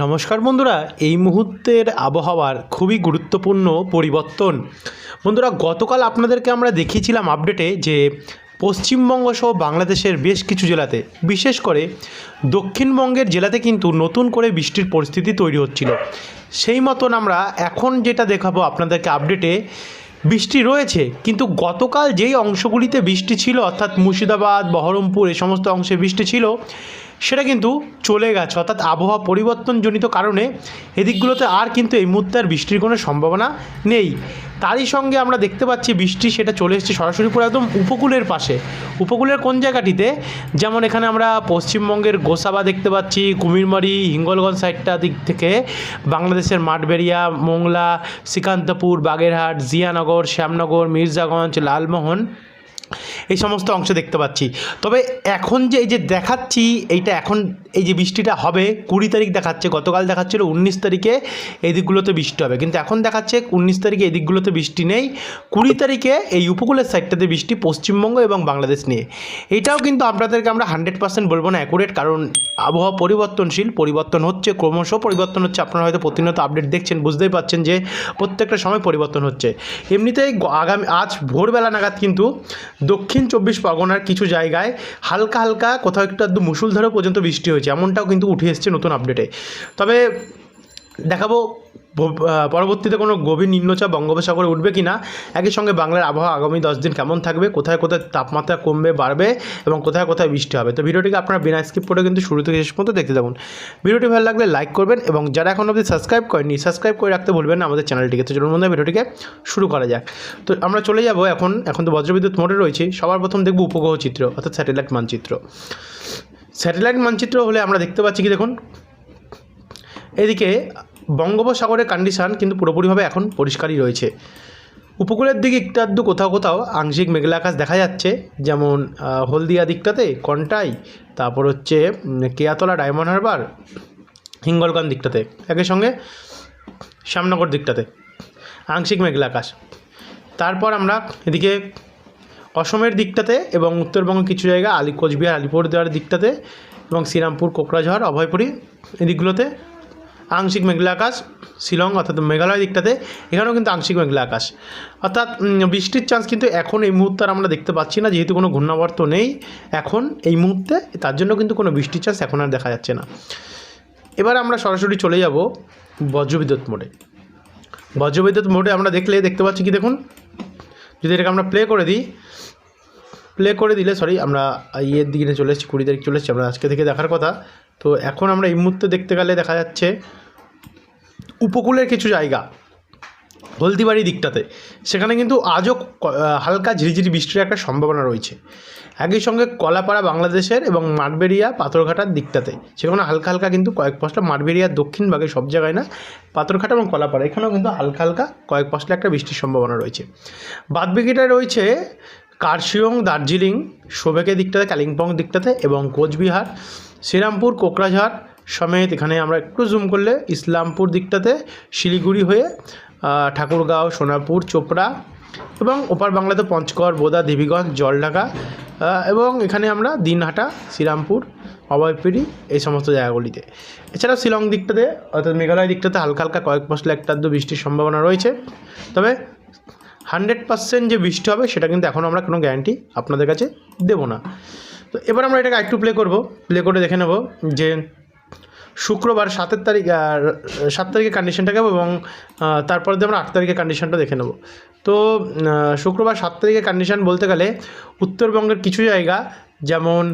নমস্কার বন্ধুরা, এই মুহূর্তের আবহাওয়ার খুবই গুরুত্বপূর্ণ পরিবর্তন। বন্ধুরা, গতকাল আপনাদেরকে আমরা দেখিয়েছিলাম আপডেটে যে পশ্চিমবঙ্গ সহ বাংলাদেশের বেশ কিছু জেলাতে, বিশেষ করে দক্ষিণবঙ্গের জেলাতে কিন্তু নতুন করে বৃষ্টির পরিস্থিতি তৈরি হচ্ছিল। সেই মতন আমরা এখন যেটা দেখাবো আপনাদেরকে আপডেটে বৃষ্টি রয়েছে, কিন্তু গতকাল যেই অংশগুলিতে বৃষ্টি ছিল, অর্থাৎ মুর্শিদাবাদ, বহরমপুর এই সমস্ত অংশে বৃষ্টি ছিল সেটা কিন্তু চলে গেছে। অর্থাৎ আবহাওয়া পরিবর্তনজনিত কারণে এদিকগুলোতে আর কিন্তু এই মুহূর্তে আর বৃষ্টির কোনো সম্ভাবনা নেই। তারই সঙ্গে আমরা দেখতে পাচ্ছি বৃষ্টি, সেটা চলে এসেছে সরাসরি পুরো একদম উপকূলের পাশে। উপকূলের কোন জায়গাটিতে? যেমন এখানে আমরা পশ্চিমবঙ্গের গোসাবা দেখতে পাচ্ছি, কুমিরমারি, হিঙ্গলগঞ্জ সাইডটা দিক থেকে। বাংলাদেশের মাঠবেড়িয়া, মোংলা, শ্রীকান্তপুর, বাগেরহাট, জিয়ানগর, শ্যামনগর, মির্জাগঞ্জ, লালমোহন। এই সমস্ত অংশ দেখতে পাচ্ছি। তবে এখন যে এই যে দেখাচ্ছি, এইটা এখন এই যে বৃষ্টিটা হবে, কুড়ি তারিখ দেখাচ্ছে, গতকাল দেখাচ্ছিল উনিশ তারিখে এই দিকগুলোতে বৃষ্টি হবে। কিন্তু এখন দেখাচ্ছে উনিশ তারিখে এই দিকগুলোতে বৃষ্টি নেই, কুড়ি তারিখে এই উপকূলের সাইডটাতে বৃষ্টি পশ্চিমবঙ্গ এবং বাংলাদেশ নিয়ে। এটাও কিন্তু আপনাদেরকে আমরা হান্ড্রেড পার্সেন্ট বলব না অ্যাকুরেট কারণ আবহাওয়া পরিবর্তনশীল, পরিবর্তন হচ্ছে, ক্রমশ পরিবর্তন হচ্ছে। আপনারা হয়তো প্রতিনিয়ত আপডেট দেখছেন, বুঝতেই পাচ্ছেন যে প্রত্যেকটা সময় পরিবর্তন হচ্ছে। এমনিতেই আগামী আজ ভোরবেলা নাগাদ কিন্তু দক্ষিণ চব্বিশ পরগনার কিছু জায়গায় হালকা হালকা কোথাও একটু আধটু মুসুলধারে পর্যন্ত বৃষ্টি হয়েছে, এমনটাও কিন্তু উঠে এসছে নতুন আপডেটে তবে দেখাবো পরবর্তীতে কোনো গভীর নিম্নচাপ বঙ্গোপসাগরে উঠবে কি না? একই সঙ্গে বাংলার আবহাওয়া আগামী দশ দিন কেমন থাকবে? কোথায় কোথায় তাপমাত্রা কমবে, বাড়বে এবং কোথায় কোথায় বৃষ্টি হবে? তো ভিডিওটিকে আপনারা বিনা স্কিপ করে কিন্তু শুরু থেকে শেষ পর্যন্ত দেখতে থাকুন। ভিডিওটি ভালো লাগলে লাইক করবেন এবং যারা এখন অবধি সাবস্ক্রাইব করেনি সাবস্ক্রাইব করে রাখতে ভুলবেন না আমাদের চ্যানেলটিকে। তো চলুন বন্ধুরা, ভিডিওটিকে শুরু করা যাক। তো আমরা চলে যাব এখন এখন তো বজ্রবিদ্যুৎ মোড়ে রয়েছি। সবার প্রথম দেখব উপগ্রহ চিত্র, অর্থাৎ স্যাটেলাইট মানচিত্র। স্যাটেলাইট মানচিত্র হলে আমরা দেখতে পাচ্ছি কি দেখুন? এদিকে বঙ্গোপসাগরের কন্ডিশান কিন্তু পুরোপুরিভাবে এখন পরিষ্কারই রয়েছে। উপকূলের দিকে একটু আধটু কোথাও কোথাও আংশিক মেঘলা আকাশ দেখা যাচ্ছে, যেমন হলদিয়া দিকটাতে, কন্টাই, তারপর হচ্ছে কেয়াতলা, ডায়মন্ড হারবার, হিঙ্গলগঞ্জ দিকটাতে, একই সঙ্গে শ্যামনগর দিকটাতে, আংশিক মেঘলা আকাশ। তারপর আমরা এদিকে অসমের দিকটাতে এবং উত্তরবঙ্গের কিছু জায়গা, আলি কোচবিহার, আলিপুরদুয়ার দিকটাতে এবং শ্রীরামপুর কোকরাঝড় অভয়পুরী এই দিকগুলোতে আংশিক মেঘলা আকাশ, শিলং অর্থাৎ মেঘালয় দিকটাতে, এখানেও কিন্তু আংশিক মেঘলা আকাশ। অর্থাৎ বৃষ্টির চান্স কিন্তু এখন এই মুহূর্তে আমরা দেখতে পাচ্ছি না, যেহেতু কোনো ঘূর্ণাবর্ত নেই, এখন এই মুহূর্তে তার জন্য কিন্তু কোনো বৃষ্টির চান্স এখন আর দেখা যাচ্ছে না। এবার আমরা সরাসরি চলে যাব বজ্রবিদ্যুৎ মোডে। বজ্রবিদ্যুৎ মোডে আমরা দেখলে, দেখতে পাচ্ছি কি দেখুন? যদি এটাকে আমরা প্লে করে দিই প্লে করে দিলে সরি আমরা ইয়ের দিকে চলে এসেছি, কুড়ি তারিখ চলে এসেছি, আমরা আজকে থেকে দেখার কথা। তো এখন আমরা এই মুহূর্তে দেখতে গেলে দেখা যাচ্ছে উপকূলের কিছু জায়গা, হলদিবাড়ি দিকটাতে, সেখানে কিন্তু আজও হালকা ঝিরিঝিরি বৃষ্টির একটা সম্ভাবনা রয়েছে। একই সঙ্গে কলাপাড়া বাংলাদেশের এবং মাঠবেড়িয়া পাথরঘাটার দিকটাতে, সেখানে হালকা হালকা কিন্তু কয়েক পশলা মাঠবেড়িয়ার দক্ষিণ ভাগে সব জায়গায় না, পাথরঘাটা এবং কলাপাড়া, এখানেও কিন্তু হালকা হালকা কয়েক পশলা একটা বৃষ্টির সম্ভাবনা রয়েছে। বাদবিকিটায় রয়েছে কার্শিয়ং দার্জিলিং সোবেকের দিকটাতে, কালিম্পং দিকটাতে এবং কোচবিহার, শ্রীরামপুর, কোকরাঝাড় সমেত এখানে আমরা একটু জুম করলে ইসলামপুর দিকটাতে শিলিগুড়ি হয়ে ঠাকুরগাঁও সোনাপুর চোপড়া এবং ওপার বাংলাতে পঞ্চগড়, বোদা, দেবীগঞ্জ, জলঢাকা এবং এখানে আমরা দিনহাটা, শ্রীরামপুর, অভয়পুরি এই সমস্ত জায়গাগুলিতে। এছাড়াও শিলং দিকটাতে অর্থাৎ মেঘালয় দিকটাতে হালকা হালকা কয়েক পশলা একটা আধটু বৃষ্টির সম্ভাবনা রয়েছে। তবে হান্ড্রেড পার্সেন্ট যে বৃষ্টি হবে সেটা কিন্তু এখন আমরা কোনো গ্যারান্টি আপনাদের কাছে দেবো না। তো এবার আমরা এটাকে একটু প্লে করব। প্লে করে দেখে নেব যে শুক্রবার সাতের তারিখ আর সাত তারিখের কন্ডিশনটাকে এবং আহ, তারপরে দিয়ে আমরা আট তারিখের কন্ডিশনটা দেখে নেব। তো শুক্রবার সাত তারিখের কন্ডিশন বলতে গেলে উত্তরবঙ্গের কিছু জায়গা যেমন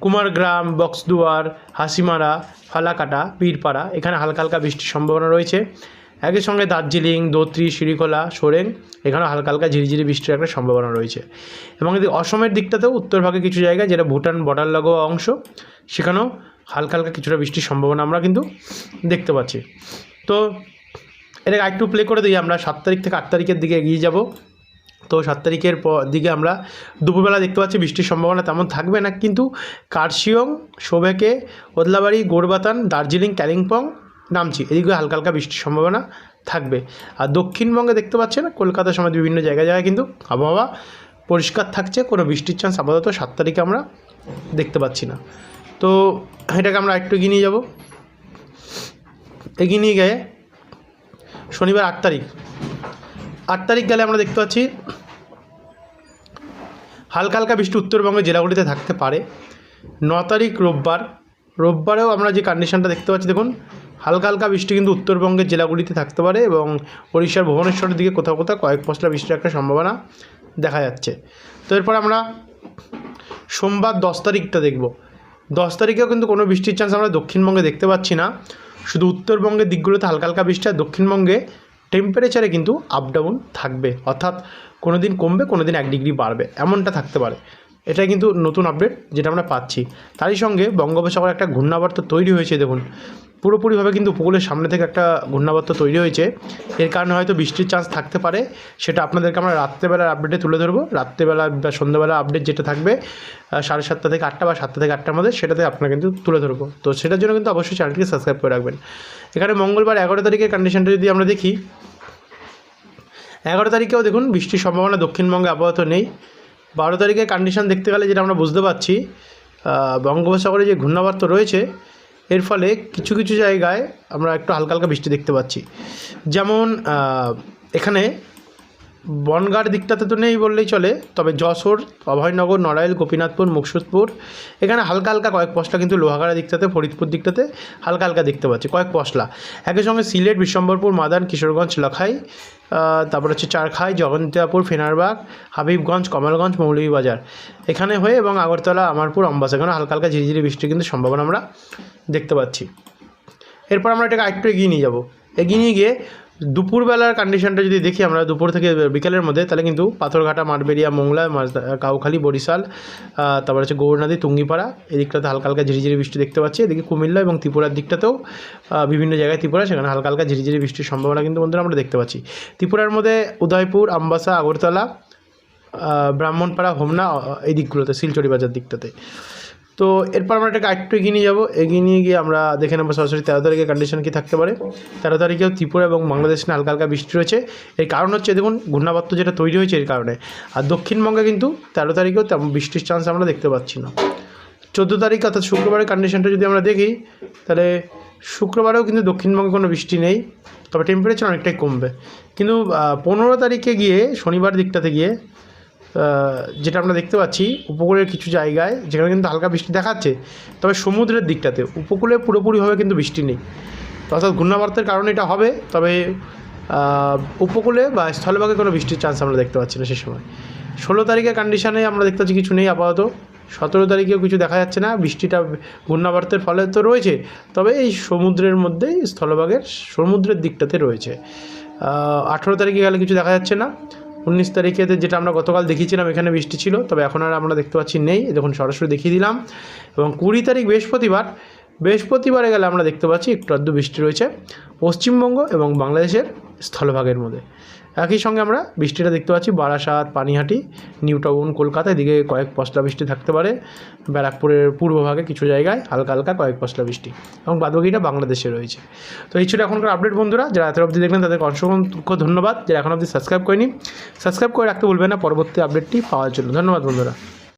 কুমারগ্রাম বক্সদুয়ার হাসিমারা ফালাকাটা বীরপাড়া এখানে হালকা হালকা বৃষ্টির সম্ভাবনা রয়েছে। একই সঙ্গে দার্জিলিং দোত্রি শিরিখোলা সোরেং এখানেও হালকা হালকা ঝিরিঝিরি বৃষ্টির একটা সম্ভাবনা রয়েছে। এবং এদিকে অসমের দিকটাতেও উত্তরভাগে কিছু জায়গা যেটা ভুটান বর্ডার লাগোয়া অংশ সেখানেও হালকা হালকা কিছুটা বৃষ্টির সম্ভাবনা আমরা কিন্তু দেখতে পাচ্ছি। তো এটাকে একটু প্লে করে দিই আমরা, সাত তারিখ থেকে আট তারিখের দিকে এগিয়ে যাব। তো সাত তারিখের দিকে আমরা দুপুরবেলা দেখতে পাচ্ছি বৃষ্টির সম্ভাবনা তেমন থাকবে না, কিন্তু কার্শিয়ং, সোবেকে, ওদলাবাড়ি, গোরবাতান, দার্জিলিং কালিম্পং নামছি এদিকে হালকা হালকা বৃষ্টির সম্ভাবনা থাকবে। আর দক্ষিণবঙ্গে দেখতে পাচ্ছেন কলকাতা সমেত বিভিন্ন জায়গায় জায়গায় কিন্তু আবহাওয়া পরিষ্কার থাকছে, কোনো বৃষ্টির চান্স আপাতত সাত তারিখে আমরা দেখতে পাচ্ছি না। তো এটাকে আমরা একটু এগিয়ে নিয়ে যাব। এগিয়ে নিয়ে গিয়ে শনিবার আট তারিখ। আট তারিখ গেলে আমরা দেখতে পাচ্ছি হালকা হালকা বৃষ্টি উত্তরবঙ্গের জেলাগুলিতে থাকতে পারে। ন তারিখ রোববার। রোববারেও আমরা যে কন্ডিশনটা দেখতে পাচ্ছি, দেখুন, হালকা হালকা বৃষ্টি কিন্তু উত্তরবঙ্গের জেলাগুলিতে থাকতে পারে এবং উড়িষ্যার ভুবনেশ্বরের দিকে কোথাও কোথাও কয়েক পশলা বৃষ্টির একটা সম্ভাবনা দেখা যাচ্ছে। তো এরপর আমরা সোমবার দশ তারিখটা দেখব। দশ তারিখেও কিন্তু কোনো বৃষ্টির চান্স আমরা দক্ষিণবঙ্গে দেখতে পাচ্ছি না। শুধু উত্তরবঙ্গের দিকগুলোতে হালকা হালকা বৃষ্টি আর দক্ষিণবঙ্গে টেম্পারেচারে কিন্তু আপ ডাউন থাকবে। অর্থাৎ কোনো দিন কমবে কোনো দিন এক ডিগ্রি বাড়বে। এমনটা থাকতে পারে। এটাই কিন্তু নতুন আপডেট যেটা আমরা পাচ্ছি। তারই সঙ্গে বঙ্গোপসাগরে একটা ঘূর্ণাবর্ত তৈরি হয়েছে, দেখুন। পুরোপুরিভাবে কিন্তু উপকূলের সামনে থেকে একটা ঘূর্ণাবর্ত তৈরি হয়েছে। এর কারণে হয়তো বৃষ্টির চান্স থাকতে পারে। সেটা আপনাদেরকে আমরা রাত্রেবেলার আপডেটে তুলে ধরবো। রাত্রেবেলা বা সন্ধ্যাবেলা আপডেট যেটা থাকবে সাড়ে সাতটা থেকে আটটা বা সাতটা থেকে আটটার মধ্যে সেটাতে আপনারা কিন্তু তুলে ধরবো। তো সেটার জন্য কিন্তু অবশ্যই চ্যানেলটিকে সাবস্ক্রাইব করে রাখবেন। এখানে মঙ্গলবার এগারো তারিখের কন্ডিশনটা যদি আমরা দেখি, এগারো তারিখেও দেখুন বৃষ্টির সম্ভাবনা দক্ষিণবঙ্গে আপাতত নেই। বারো তারিখের কন্ডিশান দেখতে গেলে যেটা আমরা বুঝতে পারছি বঙ্গোপসাগরে যে ঘূর্ণাবর্ত রয়েছে, এর ফলে কিছু কিছু জায়গায় আমরা একটু হালকা হালকা বৃষ্টি দেখতে পাচ্ছি। যেমন এখানে বনগাঁর দিকটাতে তো নেই বললেই চলে, তবে যশোর, অভয়নগর, নড়াইল, গোপীনাথপুর, মুকসুদপুর, এখানে হালকা হালকা কয়েক পশলা কিন্তু লোহাগাড়া দিকটাতে, ফরিদপুর দিকটাতে হালকা হালকা দেখতে পাচ্ছি, কয়েক পশলা। একই সঙ্গে সিলেট, বিশ্বম্বরপুর, মাদান, কিশোরগঞ্জ, লখাই তারপর হচ্ছে চারখাই জগন্তিয়াপুর ফেনারবাগ, হাবিবগঞ্জ, কমলগঞ্জ, মৌলভীবাজার। এখানে হয়ে এবং আগরতলা, আমারপুর, অম্বাসা, এখানে হালকা হালকা ঝিরিঝিরি বৃষ্টির কিন্তু সম্ভাবনা আমরা দেখতে পাচ্ছি। এরপর আমরা এটাকে আরেকটু এগিয়ে নিয়ে যাব। এগিয়ে নিয়ে গিয়ে দুপুরবেলার কন্ডিশনটা যদি দেখি আমরা দুপুর থেকে বিকেলের মধ্যে, তাহলে কিন্তু পাথরঘাটা, মাঠবেড়িয়া, মোংলা কাউখালী, বরিশাল তারপর হচ্ছে গৌরনদী তুঙ্গিপাড়া, এদিকটাতে হালকা হালকা ঝিরিঝিরি বৃষ্টি দেখতে পাচ্ছি। এদিকে কুমিল্লা এবং ত্রিপুরার দিকটাতেও বিভিন্ন জায়গায় ত্রিপুরা, সেখানে হালকা হালকা ঝিরিঝিরি বৃষ্টির সম্ভাবনা কিন্তু বন্ধুরা আমরা দেখতে পাচ্ছি। ত্রিপুরার মধ্যে উদয়পুর, আমবাসা, আগরতলা ব্রাহ্মণপাড়া, হোমনা এই দিকগুলোতে, শিলচড়ি বাজার দিকটাতে। তো এরপর আমরা এটাকে আরেকটু এগিয়ে নিয়ে যাব। এগিয়ে নিয়ে গিয়ে আমরা দেখে নেব সরাসরি তেরো তারিখের কন্ডিশন কী থাকতে পারে। তেরো তারিখেও ত্রিপুরা এবং বাংলাদেশে হালকা হালকা বৃষ্টি রয়েছে। এর কারণ হচ্ছে, দেখুন, ঘূর্ণাবর্ত যেটা তৈরি হয়েছে এর কারণে। আর দক্ষিণবঙ্গে কিন্তু তেরো তারিখেও তেমন বৃষ্টির চান্স আমরা দেখতে পাচ্ছি না। চোদ্দ তারিখ অর্থাৎ শুক্রবারের কন্ডিশনটা যদি আমরা দেখি, তাহলে শুক্রবারেও কিন্তু দক্ষিণবঙ্গে কোনো বৃষ্টি নেই, তবে টেম্পারেচার অনেকটাই কমবে। কিন্তু পনেরো তারিখে গিয়ে, শনিবার দিকটাতে গিয়ে যেটা আমরা দেখতে পাচ্ছি, উপকূলের কিছু জায়গায়, যেখানে কিন্তু হালকা বৃষ্টি দেখাচ্ছে, তবে সমুদ্রের দিকটাতে, উপকূলে পুরোপুরিভাবে কিন্তু বৃষ্টি নেই। অর্থাৎ ঘূর্ণাবর্তের কারণে এটা হবে, তবে উপকূলে বা স্থলভাগে কোনো বৃষ্টির চান্স আমরা দেখতে পাচ্ছি না সে সময়। ষোলো তারিখের কন্ডিশনে আমরা দেখতে পাচ্ছি কিছু নেই আপাতত। সতেরো তারিখেও কিছু দেখা যাচ্ছে না, বৃষ্টিটা, ঘূর্ণাবর্তের ফলে তো রয়েছে, তবে এই সমুদ্রের মধ্যেই স্থলভাগের সমুদ্রের দিকটাতে রয়েছে। আঠেরো তারিখে গেলে কিছু দেখা যাচ্ছে না। উনিশ তারিখেতে যেটা আমরা গতকাল দেখিয়েছিলাম, এখানে বৃষ্টি ছিল, তবে এখন আর আমরা দেখতে পাচ্ছি নেই। দেখুন, সরাসরি দেখিয়ে দিলাম। এবং কুড়ি তারিখ বৃহস্পতিবার, বৃহস্পতিবারে গেলে আমরা দেখতে পাচ্ছি একটু আধটু বৃষ্টি রয়েছে পশ্চিমবঙ্গ এবং বাংলাদেশের স্থলভাগের মধ্যে। একই সঙ্গে আমরা বৃষ্টিটা দেখতে পাচ্ছি, বারাসাত, পানিহাটি নিউ টাউন কলকাতা, এদিকে কয়েক পশলা বৃষ্টি থাকতে পারে। ব্যারাকপুরের পূর্বভাগে কিছু জায়গায় হালকা হালকা কয়েক পশলা বৃষ্টি এবং বাদবাকিটা বাংলাদেশে রয়েছে। তো এই ছিল এখনকার আপডেট বন্ধুরা, যারা এত অবধি দেখলেন তাদেরকে অসংখ্য ধন্যবাদ। যারা এখন অবধি সাবস্ক্রাইব করেনি সাবস্ক্রাইব করে রাখতে ভুলবেন না, পরবর্তী আপডেটটি পাওয়ার জন্য। ধন্যবাদ বন্ধুরা।